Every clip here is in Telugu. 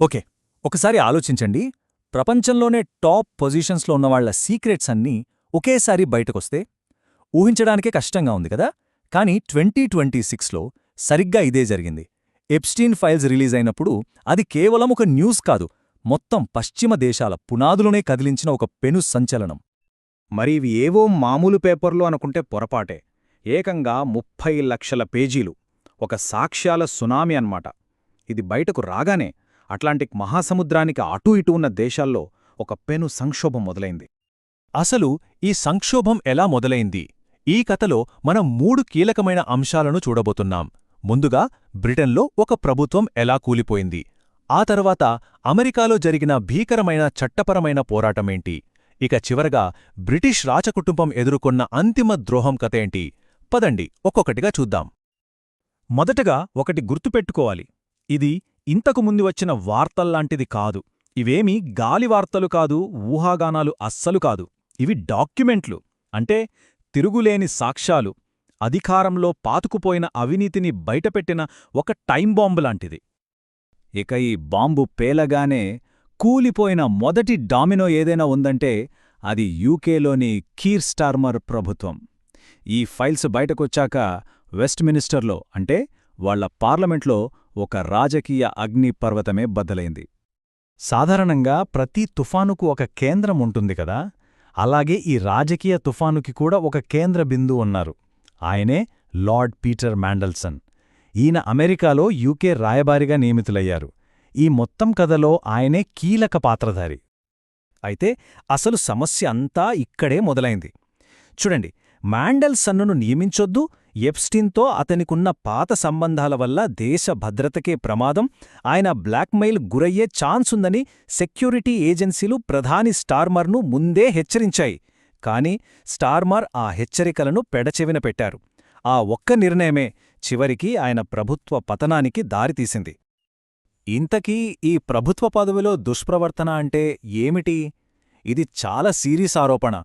ఓకే ఒకసారి ఆలోచించండి. ప్రపంచంలోనే టాప్ పొజిషన్స్లో ఉన్నవాళ్ళ సీక్రెట్స్ అన్నీ ఒకేసారి బయటకొస్తే ఊహించడానికే కష్టంగా ఉంది కదా? కానీ ట్వంటీ ట్వంటీ సిక్స్లో సరిగ్గా ఇదే జరిగింది. ఎప్స్టీన్ ఫైల్స్ రిలీజ్ అయినప్పుడు అది కేవలం ఒక న్యూస్ కాదు మొత్తం పశ్చిమ దేశాల పునాదులోనే కదిలించిన ఒక పెను సంచలనం. మరి ఇవి ఏవో మామూలు పేపర్లు అనుకుంటే పొరపాటే. ఏకంగా ముప్పై లక్షల పేజీలు ఒక సాక్ష్యాల సునామీ అన్నమాట. ఇది బయటకు రాగానే అట్లాంటిక్ మహాసముద్రానికి అటూ ఇటూ ఉన్న దేశాల్లో ఒక పెను సంక్షోభం మొదలైంది. అసలు ఈ సంక్షోభం ఎలా మొదలైంది? ఈ కథలో మనం మూడు కీలకమైన అంశాలను చూడబోతున్నాం. ముందుగా బ్రిటన్లో ఒక ప్రభుత్వం ఎలా కూలిపోయింది? ఆ తర్వాత అమెరికాలో జరిగిన భీకరమైన చట్టపరమైన పోరాటమేంటి? ఇక చివరగా బ్రిటిష్ రాచకుటుంబం ఎదుర్కొన్న అంతిమ ద్రోహం కథేంటి పదండి ఒక్కొక్కటిగా చూద్దాం. మొదటగా ఒకటి గుర్తుపెట్టుకోవాలి. ఇది ఇంతకు ముందు వచ్చిన వార్తల్లాంటిది కాదు. ఇవేమీ గాలి వార్తలు కాదు ఊహాగానాలు అస్సలు కాదు. ఇవి డాక్యుమెంట్లు. అంటే తిరుగులేని సాక్ష్యాలు. అధికారంలో పాతుకుపోయిన అవినీతిని బయటపెట్టిన ఒక టైంబాంబు లాంటిది. ఇక ఈ బాంబు పేలగానే కూలిపోయిన మొదటి డామినో ఏదైనా ఉందంటే అది యూకేలోని కీర్ స్టార్మర్ ప్రభుత్వం. ఈ ఫైల్స్ బయటకొచ్చాక వెస్ట్మినిస్టర్లో అంటే వాళ్ళ పార్లమెంట్లో ఒక రాజకీయ అగ్నిపర్వతమే బద్దలైంది. సాధారణంగా ప్రతి తుఫానుకు ఒక కేంద్రం ఉంటుంది కదా? అలాగే ఈ రాజకీయ తుఫానుకి కూడా ఒక కేంద్ర బిందు ఉన్నారు ఆయనే లార్డ్ పీటర్ మ్యాండల్సన్ ఈయన అమెరికాలో యూకే రాయబారిగా నియమితులయ్యారు. ఈ మొత్తం కథలో ఆయనే కీలక పాత్రధారి. అయితే అసలు సమస్య అంతా ఇక్కడే మొదలైంది. చూడండి మ్యాండల్సన్నును నియమించొద్దు ఎప్స్టిన్తో అతనికున్న పాత సంబంధాల వల్ల దేశ భద్రతకే ప్రమాదం ఆయన బ్లాక్మెయిల్ గురయ్యే ఛాన్సుందని సెక్యూరిటీ ఏజెన్సీలు ప్రధాని స్టార్మర్ను ముందే హెచ్చరించాయి. కాని స్టార్మర్ ఆ హెచ్చరికలను పెడచెవిన పెట్టారు. ఆ ఒక్క నిర్ణయమే చివరికి ఆయన ప్రభుత్వ పతనానికి దారితీసింది. ఇంతకీ ఈ ప్రభుత్వ పదవిలో దుష్ప్రవర్తన అంటే ఏమిటి? ఇది చాలా సీరియస్ ఆరోపణ.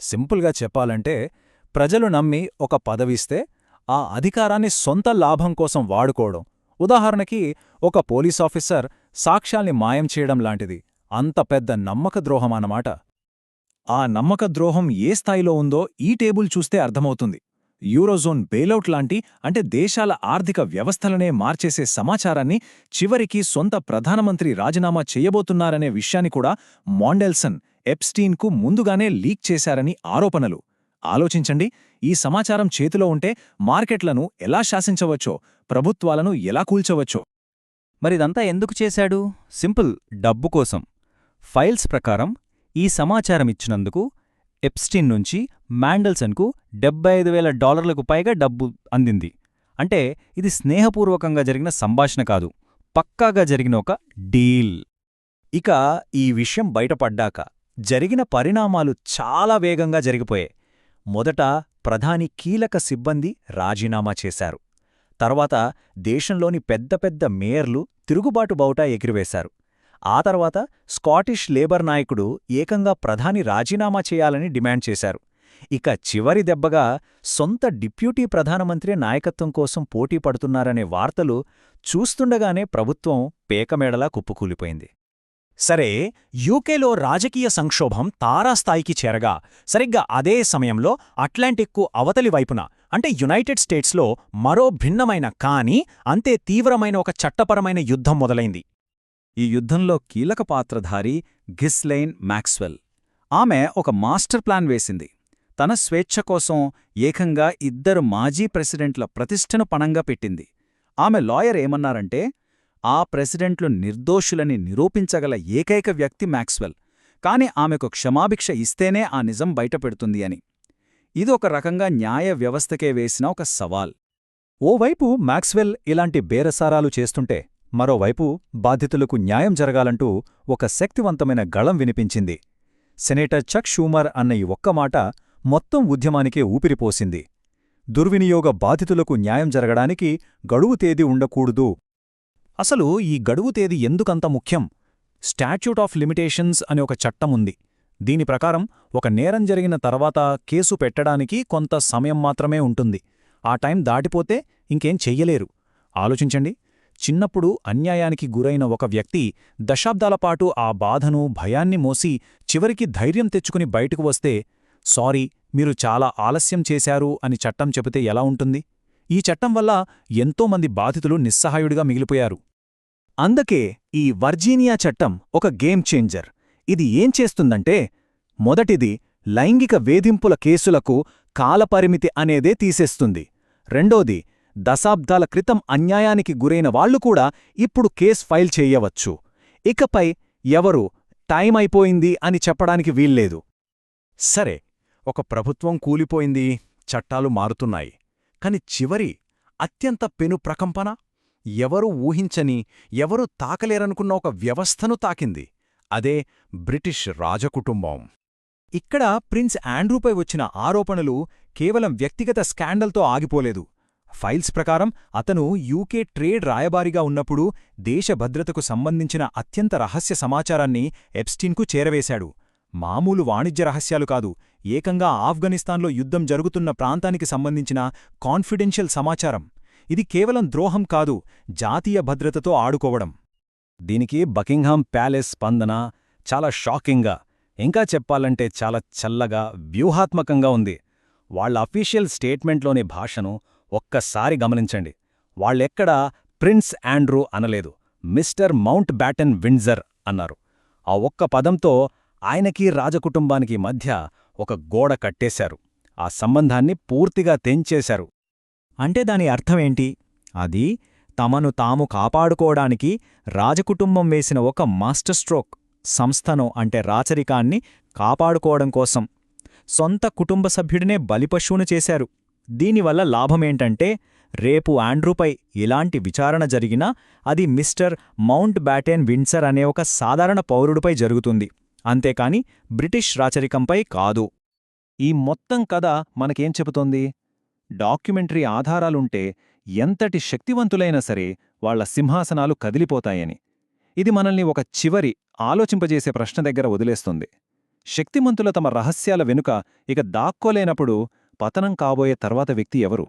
సింపుల్గా చెప్పాలంటే ప్రజలు నమ్మి ఒక పదవిస్తే ఆ అధికారాన్ని సొంత లాభం కోసం వాడుకోవడం. ఉదాహరణకి ఒక పోలీసాఫీసర్ సాక్ష్యాల్ని మాయం చేయడం లాంటిది. అంత పెద్ద నమ్మక ద్రోహమన్నమాట ఆ నమ్మక ద్రోహం ఏ స్థాయిలో ఉందో ఈ టేబుల్ చూస్తే అర్థమవుతుంది. యూరోజోన్ బెయిలౌట్ లాంటి అంటే దేశాల ఆర్థిక వ్యవస్థలనే మార్చేసే సమాచారాన్ని చివరికి సొంత ప్రధానమంత్రి రాజీనామా చేయబోతున్నారనే విషయాన్ని కూడా మాండెల్సన్ ఎప్స్టీన్కు ముందుగానే లీక్ చేశారని ఆరోపణలు. ఆలోచించండి. ఈ సమాచారం చేతిలో ఉంటే మార్కెట్లను ఎలా శాసించవచ్చో ప్రభుత్వాలను ఎలా కూల్చవచ్చో. మరిదంతా ఎందుకు చేశాడు? సింపుల్ డబ్బు కోసం. ఫైల్స్ ప్రకారం ఈ సమాచారమిచ్చినందుకు ఎప్స్టిన్ నుంచి మ్యాండల్సన్కు డెబ్బై ఐదు వేల డాలర్లకు పైగా డబ్బు అందింది. అంటే ఇది స్నేహపూర్వకంగా జరిగిన సంభాషణ కాదు పక్కాగా జరిగిన ఒక డీల్. ఇక ఈ విషయం బయటపడ్డాక జరిగిన పరిణామాలు చాలా వేగంగా జరిగిపోయాయి. మొదట ప్రధాని కీలక సిబ్బంది రాజీనామా చేశారు. తర్వాత దేశంలోని పెద్ద పెద్ద మేయర్లు తిరుగుబాటు బౌటా ఎగిరివేశారు. ఆ తర్వాత స్కాటిష్ లేబర్ నాయకుడు ఏకంగా ప్రధాని రాజీనామా చేయాలని డిమాండ్ చేశారు. ఇక చివరి దెబ్బగా సొంత డిప్యూటీ ప్రధానమంత్రి నాయకత్వం కోసం పోటీ పడుతున్నారనే వార్తలు చూస్తుండగానే ప్రభుత్వం పేకమేడలా కుప్పుకూలిపోయింది. సరే యూకేలో రాజకీయ సంక్షోభం తారాస్థాయికి చేరగా సరిగ్గా అదే సమయంలో అట్లాంటిక్కు అవతలి వైపున అంటే యునైటెడ్ స్టేట్స్లో మరో భిన్నమైన కానీ అంతే తీవ్రమైన ఒక చట్టపరమైన యుద్ధం మొదలైంది. ఈ యుద్ధంలో కీలక పాత్రధారి గిస్లెయిన్ మ్యాక్స్వెల్. ఆమె ఒక మాస్టర్ ప్లాన్ వేసింది. తన స్వేచ్ఛ కోసం ఏకంగా ఇద్దరు మాజీ ప్రెసిడెంట్ల ప్రతిష్టను పణంగా పెట్టింది. ఆమె లాయర్ ఏమన్నారంటే ఆ ప్రెసిడెంట్లు నిర్దోషులని నిరూపించగల ఏకైక వ్యక్తి మ్యాక్స్వెల్. కాని ఆమెకు క్షమాభిక్ష ఇస్తేనే ఆ నిజం బయటపెడుతుంది అని. ఇది ఒక రకంగా న్యాయ వ్యవస్థకే వేసిన ఒక సవాల్. ఓవైపు మ్యాక్స్వెల్ ఇలాంటి బేరసారాలు చేస్తుంటే మరోవైపు బాధితులకు న్యాయం జరగాలంటూ ఒక శక్తివంతమైన గళం వినిపించింది. సెనేటర్ చక్ షూమర్ అన్న ఈ ఒక్క మాట మొత్తం ఉద్యమానికే ఊపిరిపోసింది. దుర్వినియోగ బాధితులకు న్యాయం జరగడానికి గడువు తేదీ ఉండకూడదు అసలు ఈ గడువు తేదీ ఎందుకంత ముఖ్యం? స్టాట్యూట్ ఆఫ్ లిమిటేషన్స్ అనే ఒక చట్టముంది. దీని ప్రకారం ఒక నేరం జరిగిన తర్వాత కేసు పెట్టడానికి కొంత సమయం మాత్రమే ఉంటుంది. ఆ టైం దాటిపోతే ఇంకేం చెయ్యలేరు. ఆలోచించండి. చిన్నప్పుడు అన్యాయానికి గురైన ఒక వ్యక్తి దశాబ్దాలపాటు ఆ బాధను భయాన్ని మోసి చివరికి ధైర్యం తెచ్చుకుని బయటకు వస్తే సారీ మీరు చాలా ఆలస్యం చేశారు అని చట్టం చెబితే ఎలా ఉంటుంది? ఈ చట్టం వల్ల ఎంతోమంది బాధితులు నిస్సహాయుడిగా మిగిలిపోయారు. అందుకే ఈ వర్జీనియా చట్టం ఒక గేమ్ చేంజర్. ఇది ఏం చేస్తుందంటే మొదటిది లైంగిక వేధింపుల కేసులకు కాలపరిమితి అనేదే తీసేస్తుంది. రెండోది దశాబ్దాల క్రితం అన్యాయానికి గురైన వాళ్ళు కూడా ఇప్పుడు కేస్ ఫైల్ చేయవచ్చు. ఇకపై ఎవరు టైం అయిపోయింది అని చెప్పడానికి వీల్లేదు. సరే ఒక ప్రభుత్వం కూలిపోయింది చట్టాలు మారుతున్నాయి. కాని చివరి అత్యంత పెను ప్రకంపన? ఎవరూ ఊహించని ఎవరూ తాకలేరనుకున్న ఒక వ్యవస్థను తాకింది. అదే బ్రిటిష్ రాజకుటుంబం. ఇక్కడ ప్రిన్స్ ఆండ్రూపై వచ్చిన ఆరోపణలు కేవలం వ్యక్తిగత స్కాండల్తో ఆగిపోలేదు. ఫైల్స్ ప్రకారం అతను యూకే ట్రేడ్ రాయబారిగా ఉన్నప్పుడు దేశ భద్రతకు సంబంధించిన అత్యంత రహస్య సమాచారాన్ని ఎప్స్టీన్కు చేరవేశాడు. మామూలు వాణిజ్య రహస్యాలు కాదు ఏకంగా ఆఫ్ఘనిస్తాన్లో యుద్ధం జరుగుతున్న ప్రాంతానికి సంబంధించిన కాన్ఫిడెన్షియల్ సమాచారం. ఇది కేవలం ద్రోహం కాదు జాతీయ భద్రతతో ఆడుకోవడం. దీనికి బకింగ్హామ్ ప్యాలెస్ స్పందన చాలా షాకింగ్గా ఇంకా చెప్పాలంటే చాలా చల్లగా వ్యూహాత్మకంగా ఉంది. వాళ్ళ అఫీషియల్ స్టేట్మెంట్లోని భాషను ఒక్కసారి గమనించండి. వాళ్ళెక్కడా ప్రిన్స్ ఆండ్రూ అనలేదు మిస్టర్ మౌంట్ బ్యాటన్ విండ్జర్ అన్నారు. ఆ ఒక్క పదంతో ఆయనకి రాజకుటుంబానికి మధ్య ఒక గోడ కట్టేశారు. ఆ సంబంధాన్ని పూర్తిగా తెంచేశారు. అంటే దాని అర్థమేంటి? అది తమను తాము కాపాడుకోవడానికి రాజకుటుంబం వేసిన ఒక మాస్టర్ స్ట్రోక్ సంస్థను అంటే రాచరికాన్ని కాపాడుకోవడం కోసం. సొంత కుటుంబ సభ్యుడినే బలిపశువును చేశారు. దీనివల్ల లాభమేంటంటే రేపు ఆండ్రూపై ఇలాంటి విచారణ జరిగినా అది మిస్టర్ మౌంట్ బ్యాటెన్ విన్సర్ అనే ఒక సాధారణ పౌరుడిపై జరుగుతుంది. అంతేకాని బ్రిటిష్ రాచరికంపై కాదు. ఈ మొత్తం కథ మనకేం చెబుతోంది? డాక్యుమెంటరీ ఆధారాలుంటే ఎంతటి శక్తివంతులైనా సరే వాళ్ళ సింహాసనాలు కదిలిపోతాయని. ఇది మనల్ని ఒక చివరి ఆలోచింపజేసే ప్రశ్న దగ్గర వదిలేస్తుంది. శక్తిమంతుల తమ రహస్యాల వెనుక ఇక దాక్కోలేనప్పుడు పతనం కాబోయే తర్వాత వ్యక్తి ఎవరు?